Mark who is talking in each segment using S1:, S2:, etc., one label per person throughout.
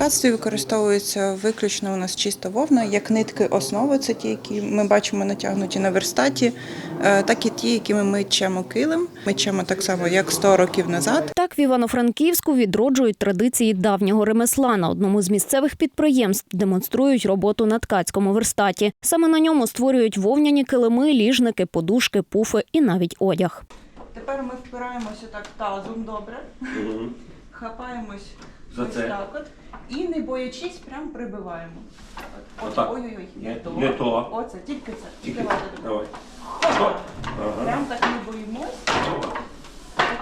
S1: ткацтві використовується виключно у нас чиста вовна, як нитки основи, це ті, які ми бачимо натягнуті на верстаті, е, так і ті, якими ми чемо килим. Ми чемо так само, як 100 років назад.
S2: Так в Івано-Франківську відроджують традиції давнього ремесла. На одному з місцевих підприємств демонструють роботу на ткацькому верстаті. Саме на ньому створюють вовняні килими, ліжники, подушки, пуфи і навіть одяг.
S1: Тепер ми впираємося так тазом добре, хапаємось
S3: За
S1: ось
S3: це.
S1: так от і не боячись, прям прибиваємо. От, от,
S3: Отак.
S1: ой-ой-ой, не,
S3: Не-
S1: то.
S3: не то.
S1: Оце, тільки це.
S3: Тільки Давай,
S1: давай.
S3: Ага.
S1: Прям так не.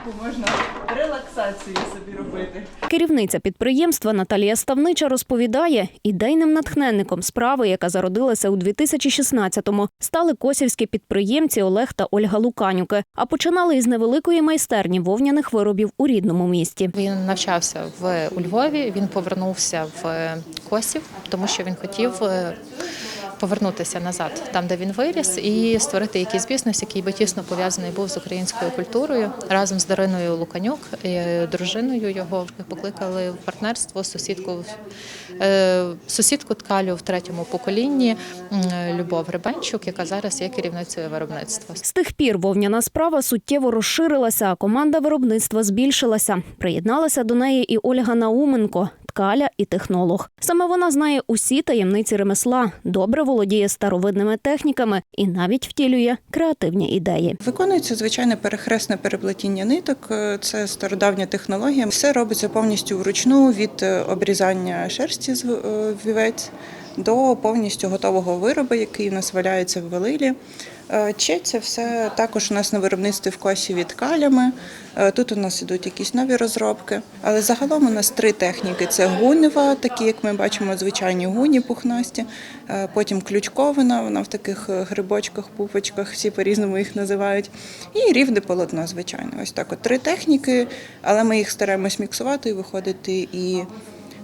S1: Таку можна релаксацію собі робити.
S2: Керівниця підприємства Наталія Ставнича розповідає, ідейним натхненником справи, яка зародилася у 2016-му, стали косівські підприємці Олег та Ольга Луканюки. А починали із невеликої майстерні вовняних виробів у рідному місті.
S4: Він навчався в у Львові. Він повернувся в Косів, тому що він хотів е, повернутися назад, там де він виріс, і створити якийсь бізнес, який би тісно пов'язаний був з українською культурою. Разом з Дариною Луканюк, і дружиною його покликали в партнерство сусідку е, сусідку ткалю в третьому поколінні Любов Ребенчук, яка зараз є керівницею виробництва.
S2: З тих пір вовняна справа суттєво розширилася, а команда виробництва збільшилася. Приєдналася до неї і Ольга Науменко, ткаля і технолог. Саме вона знає усі таємниці ремесла, добре володіє старовидними техніками і навіть втілює креативні ідеї.
S1: Виконується звичайне перехресне переплетіння ниток. е, Це стародавня технологія. Все робиться повністю вручну від е, обрізання шерсті з е, вівець до повністю готового виробу, який у нас валяється в велилі. Е, Четься все також у нас на виробництві в косі ткалями. Е, Тут у нас ідуть якісь нові розробки. Але загалом у нас три техніки: це гунева, такі як ми бачимо, звичайні гуні пухнасті. Е, Потім ключковина, вона в таких грибочках, пуфочках, всі по-різному їх називають. І рівне полотно, звичайно. Ось так от три техніки, але ми їх стараємось міксувати і виходити і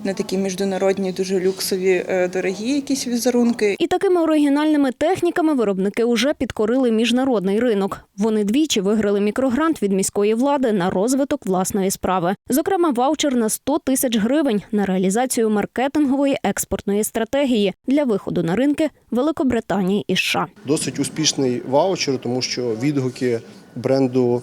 S1: на такі міжнародні, дуже люксові, е, дорогі якісь візерунки.
S2: І такими оригінальними техніками виробники уже підкорили міжнародний ринок. Вони двічі виграли мікрогрант від міської влади на розвиток власної справи. Зокрема, ваучер на 100 тисяч гривень на реалізацію маркетингової експортної стратегії для виходу на ринки Великобританії і США.
S5: Досить успішний ваучер, тому що відгуки бренду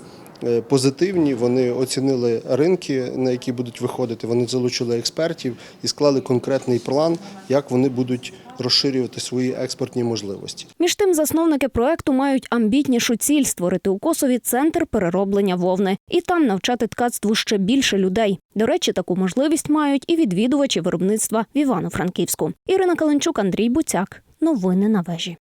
S5: позитивні. Вони оцінили ринки, на які будуть виходити. Вони залучили експертів і склали конкретний план, як вони будуть розширювати свої експортні можливості.
S2: Між тим, засновники проекту мають амбітнішу ціль створити у Косові центр перероблення вовни і там навчати ткацтву ще більше людей. До речі, таку можливість мають і відвідувачі виробництва в Івано-Франківську. Ірина Каленчук, Андрій Буцяк. Новини на вежі.